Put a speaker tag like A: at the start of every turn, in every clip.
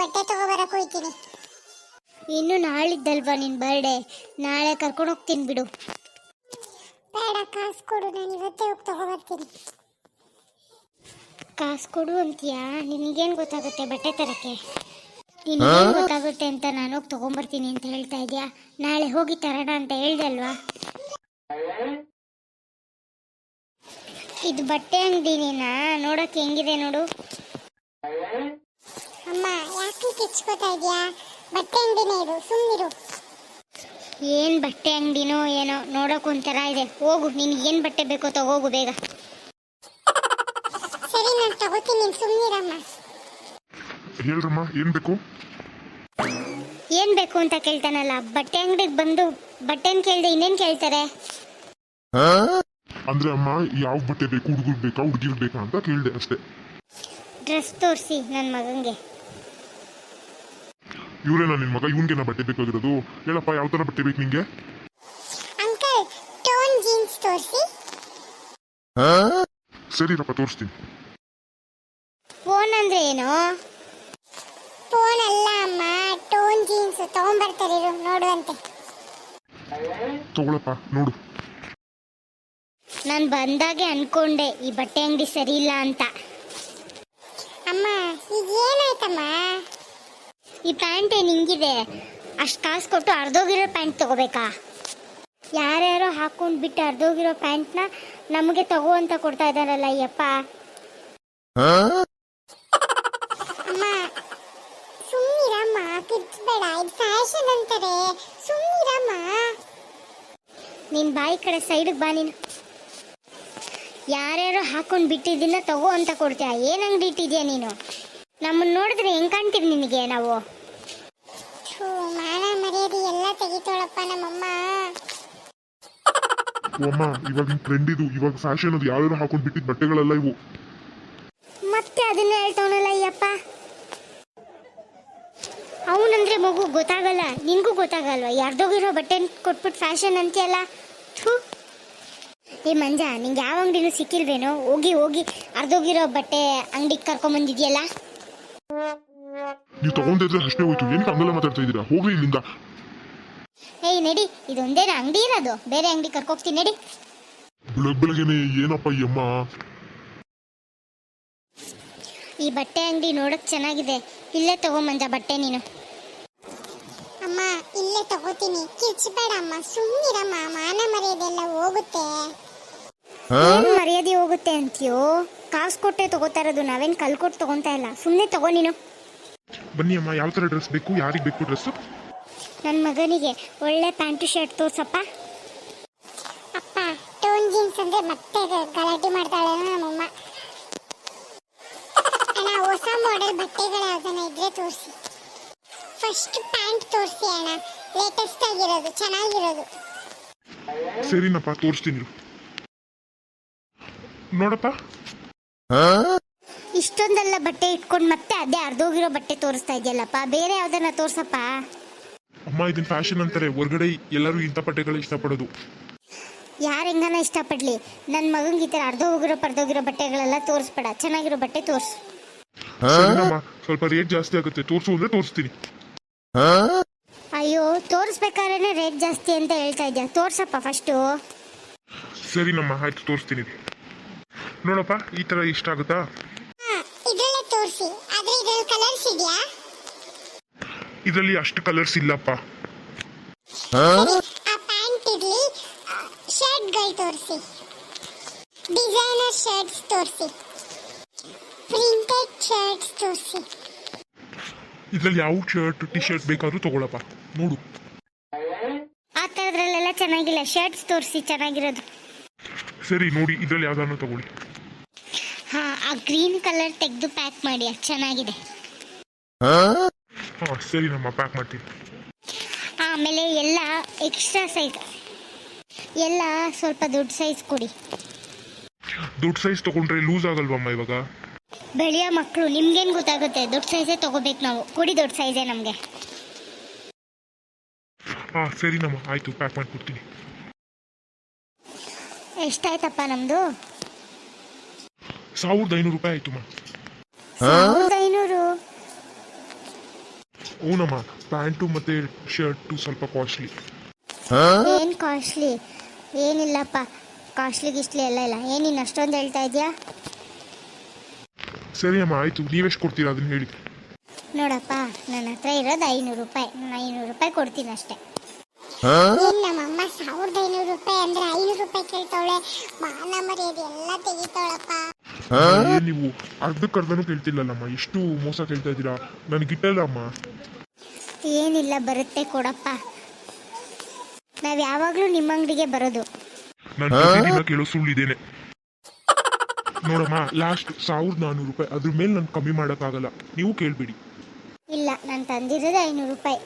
A: ಬಟ್ಟೆ ತಗೋಬರಕ್ ಹೋಯ್ತೀನಿ
B: ಇನ್ನು ನಾಳಿದ್ದಲ್ವಾ ನಿನ್ ಬರ್ಡೇ ನಾಳೆ ಕರ್ಕೊಂಡು ಹೋಗ್ತೀನಿ ಬಿಡು.
A: ಬೇಡ ಕಾಸು ಕೊಡು. ನಾನು ಇವತ್ತೇ ಹೋಗಿ ತಗೋಬರ್ತೀನಿ.
B: ಕಾಸು ಕೊಡು ಅಂತೀಯಾ? ನಿನಗೇನು ಗೊತ್ತಾಗುತ್ತೆ ಬಟ್ಟೆ ತರಕ್ಕೆ? ನಿನಗೇನು ಗೊತ್ತಾಗುತ್ತೆ ಅಂತ ನಾನು ಹೋಗಿ ತಗೊಂಬರ್ತೀನಿ ಅಂತ ಹೇಳ್ತಾ ಇದೆಯಾ? ನಾಳೆ ಹೋಗಿ ತರೋಣ ಅಂತ ಹೇಳ್ದೆ ಅಲ್ವಾ? ಇದು ಬಟ್ಟೆ ಅಂಗಡಿನೇನಾ? ನೋಡಕ್ಕೆ ಹೆಂಗಿದೆ ನೋಡು.
A: ಅಮ್ಮ ಯಾಕೆ ಕಿಚ್ಕೋತಾ ಇದೆಯಾ? ಬಟ್ಟೆ ಅಂಗಡಿನೇ ಇದು ಸುಮ್ಮನಿರು
B: ಏನ್ ಬಟ್ಟೆ ಅಂಗಡಿನೋ ಏನೋ ನೋಡೋಕೆ ಒಂಥರ ಇದೆ. ಹೋಗು ನಿನ್ಗೆ ಏನ್ ಬಟ್ಟೆ ಬೇಕೋ ತಗೋಗು ಬೇಗ.
A: ಸರಿ ನಾನು ತಗೋತೀನಿ ನೀನು ಸುಮ್ಮನಿರಮ್ಮ
C: ಹೇಳ್ರಮ್ಮ ಏನ್ ಬೇಕು?
B: ಏನ್ ಬೇಕು ಅಂತ ಕೇಳ್ತಾನಲ್ಲ ಬಟ್ಟೆ ಅಂಗಡಿಗೆ ಬಂದು ಬಟ್ಟೆನ್ ಕೇಳ್ದೆ ಇನ್ನೇನ್ ಕೇಳ್ತಾರೆ?
C: ಅಂದ್ರೆ ಅಮ್ಮ ಯಾವ ಬಟ್ಟೆ ಬೇಕು ಹುಡುಗರು ಬೇಕಾ ಹುಡುಗಿರ್ ಬೇಕಾ ಅಂತ ಕೇಳಿದೆ ಅಷ್ಟೇ.
B: ಡ್ರೆಸ್ ತೋರಿಸಿ ನನ್ನ ಮಗಂಗೆ
C: ಇವ್ರೇನಾ ನಿನ್ ಮಗ ಇವನ್ಗೆನ ಬಟ್ಟೆ ಬೇಕಾಗಿರೋದು. ಹೇಳಪ್ಪ ಯಾವ ತರ ಬಟ್ಟೆ ಬೇಕು ನಿಂಗೆ?
A: ಅಂಕಲ್ ಟೋನ್ ಜೀನ್ಸ್ ತೋರಿಸಿ.
C: ಸರಿರಪ್ಪ ತೋರಿಸ್ತೀನಿ.
B: ಫೋನ್ ಅಂದ್ರೆ ಏನು?
A: ಫೋನ್ ಅಲ್ಲ ಅಮ್ಮ ಟೋನ್ ಜೀನ್ಸ್ ತಗೊಂಡ್ಬರ್ತಾರೆ ಇರು ನೋಡುವಂತೆ.
C: ತಗೊಳಪ್ಪ ನೋಡು.
B: ನಾನು ಬಂದಾಗೆ ಅನ್ಕೊಂಡೆ ಈ ಬಟ್ಟೆ ಅಂಗಡಿ ಸರಿ ಇಲ್ಲ ಅಂತ. ಈ ಪ್ಯಾಂಟ್ ನಿಂಗಿದೆ. ಅಷ್ಟು ಕಾಸು ಕೊಟ್ಟು ಅರ್ಧೋಗಿರೋ ಪ್ಯಾಂಟ್ ತಗೋಬೇಕಾ? ಯಾರ್ಯಾರೋ ಹಾಕೊಂಡು ಬಿಟ್ಟು ಅರ್ಧೋಗಿರೋ ಪ್ಯಾಂಟ್ನ ನಮಗೆ ತಗೋ ಅಂತ ಕೊಡ್ತಾ ಇದ್ದಾರಲ್ಲ ಅಯ್ಯಪ್ಪ.
A: ಅಮ್ಮ ಅಂತಾರೆ.
B: ನಿನ್ ಬಾಯಿ ಕಡೆ ಸೈಡಿಗೆ ಬಾ ನೀನು. ಯಾರ್ಯಾರು ಹಾಕೊಂಡು ಬಿಟ್ಟಿದ್ದನ್ನ ತಗೋ ಅಂತ ಕೊಡ್ತೀಯ? ಏನು ಅಂಗಡಿ ಇಟ್ಟಿದ್ಯಾ ನೀನು? ನಮ್ಮನ್ನ ನೋಡಿದ್ರೆ ಹೆಂಗ್ ಕಾಣ್ತೀವಿ ನಿನಗೆ ನಾವು
A: ಥೂ ಮಾನ ಮರ್ಯಾದೆ ಎಲ್ಲ ತೆಗಿತಾಳಪ್ಪ ನಮ್ಮಮ್ಮ
C: ಓ ಅಮ್ಮ ಇವಾಗ ಟ್ರೆಂಡ್ ಇದು ಇವಾಗ ಫ್ಯಾಷನ್ ಅದು ಯಾರು ಹಾಕೊಂಡ್ ಬಿಟ್ಟಿದ್ ಬಟ್ಟೆಗಳೆಲ್ಲ ಇವು.
B: ಮತ್ತೆ ಅದನ್ನ ಹೇಳ್ತಾವನಲ್ಲ ಅಯ್ಯಪ್ಪ. ಅವನಂದ್ರೆ ಮಗು ಗೊತ್ತಾಗಲ್ಲ ನಿನ್ಗೂ ಗೊತ್ತಾಗಲ್ವಾ? ಯಾರ್ದೋಗಿರೋ ಬಟ್ಟೆ ಕೊಟ್ಬಿಟ್ಟು ಫ್ಯಾಷನ್ ಅಂತೀಯಲ್ಲ? ಥೂ. ಏ ಮಂಜ ನಿಂಗೆ ಯಾವ ಅಂಗಡಿನೂ ಸಿಕ್ಕಿಲ್ವೇನೋ? ಹೋಗಿ ಹೋಗಿ ಅರ್ಧೋಗಿರೋ ಬಟ್ಟೆ ಅಂಗಡಿಗೆ ಕರ್ಕೊಂಬಂದಿದ್ಯಲ್ಲ
C: ನೀವು ತಗೊಂಡಿದ್ರೆ ಅಷ್ಟೇ ಹೋಯ್ತು. ಏನಕ್ಕೆ ಹಂಗೆಲ್ಲ ಮಾತಾಡ್ತಾ ಇದ್ದೀರಾ? ಹೋಗ್ರಿ ಇಲ್ಲಿಂದ.
B: ಏಯ್ ನಡಿ. ಇದೊಂದೇನ ಅಂಗಡಿ ಇರೋದು. ಬೇರೆ ಅಂಗಡಿ ಕರ್ಕೋಗ್ತೀನಿ ನಡಿ.
C: ಬೆಳಗ್ ಬೆಳಗ್ಗೆನೆ ಏನಪ್ಪ ಈ ಅಮ್ಮ?
B: ಈ ಬಟ್ಟೆ ಅಂಗಡಿ ನೋಡಕ್ ಚೆನ್ನಾಗಿದೆ. ಇಲ್ಲೇ ತಗೊಂಬಂದ ಬಟ್ಟೆ ನೀನು.
A: ಅಮ್ಮ ಇಲ್ಲೇ ತಗೋತೀನಿ. ಕಿರ್ಚ್ಬೇಡ ಅಮ್ಮ ಸುಮ್ಮನಿರಮ್ಮ ಮಾನ ಮರ್ಯಾದೆ ಎಲ್ಲ ಹೋಗುತ್ತೆ.
B: ಏನ್ ಮರ್ಯಾದೆ ಹೋಗುತ್ತೆ ಅಂತೀಯೋ? ಕಾಸು ಕೊಟ್ಟೆ ತಗೋತಾ ಇರೋದು. ನಾವೇನ್ ಕಲ್ ಕೊಟ್ಟು ತಗೊಂತಾ ಇಲ್ಲ. ಸುಮ್ಮನೆ ತಗೋ ನೀನು.
C: ಬನ್ನಿ ಅಮ್ಮ ಯಾವ ತರ ಡ್ರೆಸ್ ಬೇಕು? ಯಾರಿಗೆ ಬೇಕು ಡ್ರೆಸ್
B: ನನ್ನ ಮಗನಿಗೆ ಒಳ್ಳೆ ಪ್ಯಾಂಟು ಶರ್ಟ್ ತೋರ್ಸಪ್ಪ.
A: ಅಪ್ಪ ಟೋನ್ ಜೀನ್ಸ್ ಅಂದ್ರೆ ಮತ್ತೆ ಗಲಾಟೆ ಮಾಡ್ತಾಳೆ ನಮ್ಮಮ್ಮ. ಅಣ್ಣ ಹೊಸ ಮಾಡೆಲ್ ಬಟ್ಟೆಗಳು ಯಾವ್ದನ ಇದ್ರೆ ತೋರಿಸಿ. ಫಸ್ಟ್ ಪ್ಯಾಂಟ್ ತೋರಿಸಿ ಅಣ್ಣ. ಲೇಟೆಸ್ಟ್ ಆಗಿರೋದು ಚೆನ್ನಾಗಿರೋದು.
C: ಸರಿನಪ್ಪ ತೋರಿಸ್ತೀನಿ ಇರು. ನೋಡಪ್ಪ.
B: ಇಷ್ಟೊಂದೆಲ್ಲ ಬಟ್ಟೆ ಇಟ್ಕೊಂಡು ಮತ್ತೆ ಅದೇ ಅರ್ಧೋಗಿರೋ ಬಟ್ಟೆ ತೋರಿಸ್ತಾ ಇದೆಯಲ್ಲಪ್ಪ? ಬೇರೆ ಯಾವ್ದನ್ನ ತೋರ್ಸಪ್ಪ?
C: ಅಮ್ಮ ಇದನ್ ಫ್ಯಾಷನ್ ಅಂತಾರೆ ಹೊರಗಡೆ ಎಲ್ಲರೂ ಇಂಥ ಬಟ್ಟೆಗಳು ಇಷ್ಟಪಡೋದು.
B: ಯಾರು ಹೆಂಗನ ಇಷ್ಟಪಡಲಿ? ನನ್ನ ಮಗಂಗೆ ಈ ಥರ ಅರ್ಧೋಗಿರೋ ಪರ್ದೋಗಿರೋ ಬಟ್ಟೆಗಳೆಲ್ಲ ತೋರಿಸ್ಬೇಡ ಚೆನ್ನಾಗಿರೋ ಬಟ್ಟೆ ತೋರಿಸು.
C: ಸರಿನಮ್ಮ ಸ್ವಲ್ಪ ರೇಟ್ ಜಾಸ್ತಿ ಆಗುತ್ತೆ ತೋರಿಸು ಅಂದ್ರೆ ತೋರಿಸ್ತೀನಿ.
B: ಅಯ್ಯೋ ತೋರಿಸ್ಬೇಕಾದ್ರೆ ರೇಟ್ ಜಾಸ್ತಿ ಅಂತ ಹೇಳ್ತಾ ಇದ್ಯಾ? ತೋರ್ಸಪ್ಪ ಫಸ್ಟು
C: ಸರಿನಮ್ಮ ಆಯ್ತು ತೋರಿಸ್ತೀನಿ. ನೋಡಪ್ಪ ಈ ತರ ಇಷ್ಟ ಆಗುತ್ತಾ
A: ಹಾ ಇದ್ರಲ್ಲೇ ತೋರಿಸಿ ಆದ್ರೆ ಇದ್ರಲ್ಲಿ ಕಲರ್ಸ್ ಇದೆಯಾ
C: ಇದರಲ್ಲಿ ಅಷ್ಟು ಕಲರ್ಸ್ ಇಲ್ಲಪ್ಪ.
A: ಪ್ಯಾಂಟ್ ಇರ್ಲಿ ಶರ್ಟ್ಗಳು ತೋರಿಸಿ. ಡಿಸೈನರ್ ಶರ್ಟ್ಸ್ ತೋರಿಸಿ. ಪ್ರಿಂಟೆಡ್ ಶರ್ಟ್ಸ್ ತೋರಿಸಿ.
C: ಇದ್ರಲ್ಲಿ ಯಾವ ಶರ್ಟ್ ಟಿ ಶರ್ಟ್ ಬೇಕಾದ್ರೂ ತಗೊಳಪ್ಪ. ನೋಡು.
B: ಆ ಥರದ್ರಲ್ಲೆಲ್ಲ ಚೆನ್ನಾಗಿಲ್ಲ. ಶರ್ಟ್ಸ್ ತೋರಿಸಿ ಚೆನ್ನಾಗಿರೋದು.
C: ಸರಿ ನೋಡಿ ಇದರಲ್ಲಿ ಯಾವ್ದಾದ್ರು ತಗೊಳ್ಳಿ.
B: ಹಾ ಆ ಗ್ರೀನ್ ಕಲರ್ ತೆಗೆದು ಪ್ಯಾಕ್ ಮಾಡಿ ಅದು ಚೆನ್ನಾಗಿದೆ.
C: ಹಾ ಸರಿ ನಮ್ಮ ಪ್ಯಾಕ್ ಮಾಡ್ತೀನಿ.
B: ಆಮೇಲೆ ಎಲ್ಲ ಎಕ್ಸ್ಟ್ರಾ ಸೈಜ್ ಎಲ್ಲ ಸ್ವಲ್ಪ ದೊಡ್ಡ ಸೈಜ್ ಕೊಡಿ.
C: ದೊಡ್ಡ ಸೈಜ್ ತಗೊಂಡ್ರೆ ಲೂಸ್ ಆಗಲ್ವಮ್ಮ ಇವಾಗ?
B: ಬೆಳೆಯ ಮಕ್ಕಳು ನಿಮ್ಗೇನು ಗೊತ್ತಾಗುತ್ತೆ? ದೊಡ್ಡ ಸೈಜೇ ತಗೋಬೇಕು ನಾವು. ಕೊಡಿ ದೊಡ್ಡ ಸೈಜೇ ನಮಗೆ.
C: ಆ ಸರಿ ನಮ್ಮ ಆಯ್ತು ಪ್ಯಾಕ್ ಮಾಡಿಕೊಡ್ತೀನಿ.
B: ಎಷ್ಟಾಯ್ತಪ್ಪ ನಮ್ಮದು
C: ಸಾವಿರದ ಐನೂರು ರೂಪಾಯಿ ಆಯ್ತು ಮಾ. ಹ್ಞೂನಮ್ಮ ಪ್ಯಾಂಟು ಮತ್ತೆ ಶರ್ಟು ಸ್ವಲ್ಪ ಕಾಸ್ಟ್ಲಿ
B: ಏನು ಕಾಸ್ಟ್ಲಿ ಏನಿಲ್ಲಪ್ಪ. ಕಾಸ್ಟ್ಲಿ ಗಿಸ್ಟ್ಲಿ ಎಲ್ಲ ಇಲ್ಲ. ಏನಿನ್ನು ಅಷ್ಟೊಂದು ಹೇಳ್ತಾ ಇದೆಯಾ?
C: ಸರಿ ಅಮ್ಮ ಆಯಿತು. ನೀವೆಷ್ಟು ಕೊಡ್ತೀರಾ ಅದನ್ನ ಹೇಳಿ.
B: ನೋಡಪ್ಪ ನನ್ನ ಹತ್ರ ಇರೋದು ಐನೂರು ರೂಪಾಯಿ. ನಾನು ಐನೂರು ರೂಪಾಯಿ ಕೊಡ್ತೀನಿ ಅಷ್ಟೇ.
A: ಏನ್ ನಮ್ಮಮ್ಮ ಸಾವಿರದ ಐನೂರು ರೂಪಾಯಿ ಅಂದ್ರೆ ಐನೂರು ರೂಪಾಯಿ ಕೇಳ್ತಾವಳೆ. ಮಾನ ಮರ್ಯಾದೆ ಎಲ್ಲ ತೆಗಿತಾವಳಪ್ಪ
C: ಏನ್ ನೀವು? ಅರ್ಧಕ್ಕರ್ಧನೂ ಕೇಳ್ತಿಲ್ಲಲ್ಲಮ್ಮ ಎಷ್ಟು ಮೋಸ ಕೇಳ್ತಾ ಇದ್ದೀರಾ? ಅಮ್ಮ.
B: ಏನಿಲ್ಲ ಬರುತ್ತೆ ಕೊಡಪ್ಪ. ನಾವ್ ಯಾವಾಗ್ಲೂ ನಿಮ್ಮ ಅಂಗಡಿಗೆ ಬರೋದು.
C: ನಾನು ಪ್ರತಿದಿನ ಕೇಳೋ ಸುಳ್ಳಿದ್ದೇನೆ ನೋಡಮ್ಮ ಲಾಸ್ಟ್ ಸಾವಿರದ ನಾನೂರು ರೂಪಾಯಿ ಅದ್ರ ಮೇಲೆ ನಾನು ಕಮ್ಮಿ ಮಾಡೋಕ್ಕಾಗಲ್ಲ. ನೀವು ಕೇಳ್ಬಿಡಿ.
B: ಇಲ್ಲ ನಾನು ತಂದಿರೋದು ಐನೂರು ರೂಪಾಯಿ.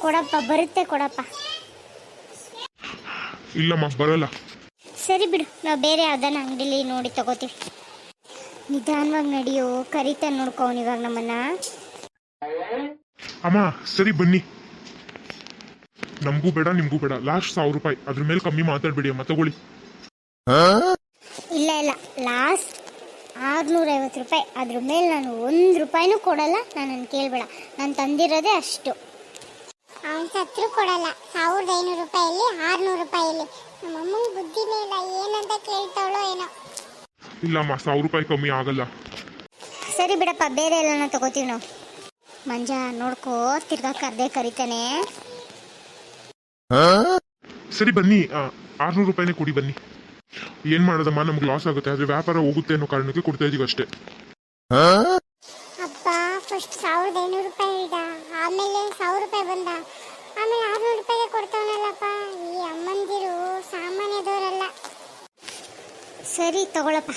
B: ಕೊಡಪ್ಪ ಬರುತ್ತೆ ಕೊಡಪ್ಪ.
C: ಇಲ್ಲಮ್ಮ ಬರಲ್ಲ.
B: ಸರಿ ಬಿಡು ನಾವು ಬೇರೆ ಯಾವ್ದಾನ ಅಂಗಡಿಲಿ ನೋಡಿ ತಗೋತೀವಿ. ನಿಧಾನವಾಗಿ ನಡೆಯೋ ಕರಿತ ನೋಡ್ಕೋನ್ ಇವಾಗ ನಮ್ಮನ್ನ.
C: ಅಮ್ಮ ಸರಿ ಬನ್ನಿ. ನಮಗೂ ಬೇಡ ನಿಮಗೂ ಬೇಡ. ಲಾಸ್ಟ್ ಸಾವಿರ ರೂಪಾಯಿ. ಅದ್ರ ಮೇಲೆ ಕಮ್ಮಿ ಮಾತಾಡ್ಬೇಡಿ ಅಮ್ಮ ತಗೊಳ್ಳಿ.
B: ಇಲ್ಲ ಇಲ್ಲ. ಲಾಸ್ಟ್ ಆರುನೂರೈವತ್ತು ರೂಪಾಯಿ. ಅದ್ರ ಮೇಲೆ ನಾನು ಒಂದು ರೂಪಾಯಿನೂ ಕೊಡಲ್ಲ. ನಾನು ಕೇಳಬೇಡ. ನಾನು ತಂದಿರೋದೇ ಅಷ್ಟು.
A: ಅವನ್ ಸತ್ರು ಕೊಡಲ್ಲ ಸಾವಿರದ ಐನೂರು ರೂಪಾಯಲ್ಲಿ ಆರ್ನೂರು ರೂಪಾಯಲ್ಲಿ ನಮ್ಮಮ್ಮಂಗ್ ಬುದ್ಧಿನೇ ಇಲ್ಲ ಏನಂತ ಕೇಳ್ತಾವಳೋ ಏನೋ
C: ಇಲ್ಲಮ್ಮ ಸಾವಿರ ರೂಪಾಯಿ ಕಮ್ಮಿ ಆಗಲ್ಲ.
B: ಸರಿ ಬಿಡಪ್ಪ ಬೇರೆ ಎಲ್ಲನ ತಗೋತೀವಿ ನಾವು. ಮಂಜ ನೋಡ್ಕೋ ತಿರ್ಗಾ ಕರ್ದೆ ಕರಿತಾನೆ.
C: ಸರಿ ಬನ್ನಿ ಆರ್ನೂರು ರೂಪಾಯಿನೇ ಕೊಡಿ ಬನ್ನಿ. ಏನ್ ಮಾಡೋದಮ್ಮ ನಮ್ಗೆ ಲಾಸ್ ಆಗುತ್ತೆ ಆದ್ರೆ ವ್ಯಾಪಾರ ಹೋಗುತ್ತೆ ಅನ್ನೋ ಕಾರಣಕ್ಕೆ ಕೊಡ್ತಾ ಇದೀವಿ ಅಷ್ಟೇ.
A: ಅಪ್ಪ ಫಸ್ಟ್ ಸಾವಿರದ ಐನೂರು ರೂಪಾಯಿ ಇಡ ಆಮೇಲೆ ಸಾವಿರ ರೂಪಾಯಿ ಬಂದ. ಆಮೇಲೆ ಆರ್ನೂರು ರೂಪಾಯಿಗೆ ಕೊಡ್ತಾವನಲ್ಲಪ್ಪ ಈ ಅಮ್ಮಂದಿರು ಸಾಮಾನ್ಯದವರಲ್ಲ.
B: ಸರಿ ತಗೊಳಪ್ಪ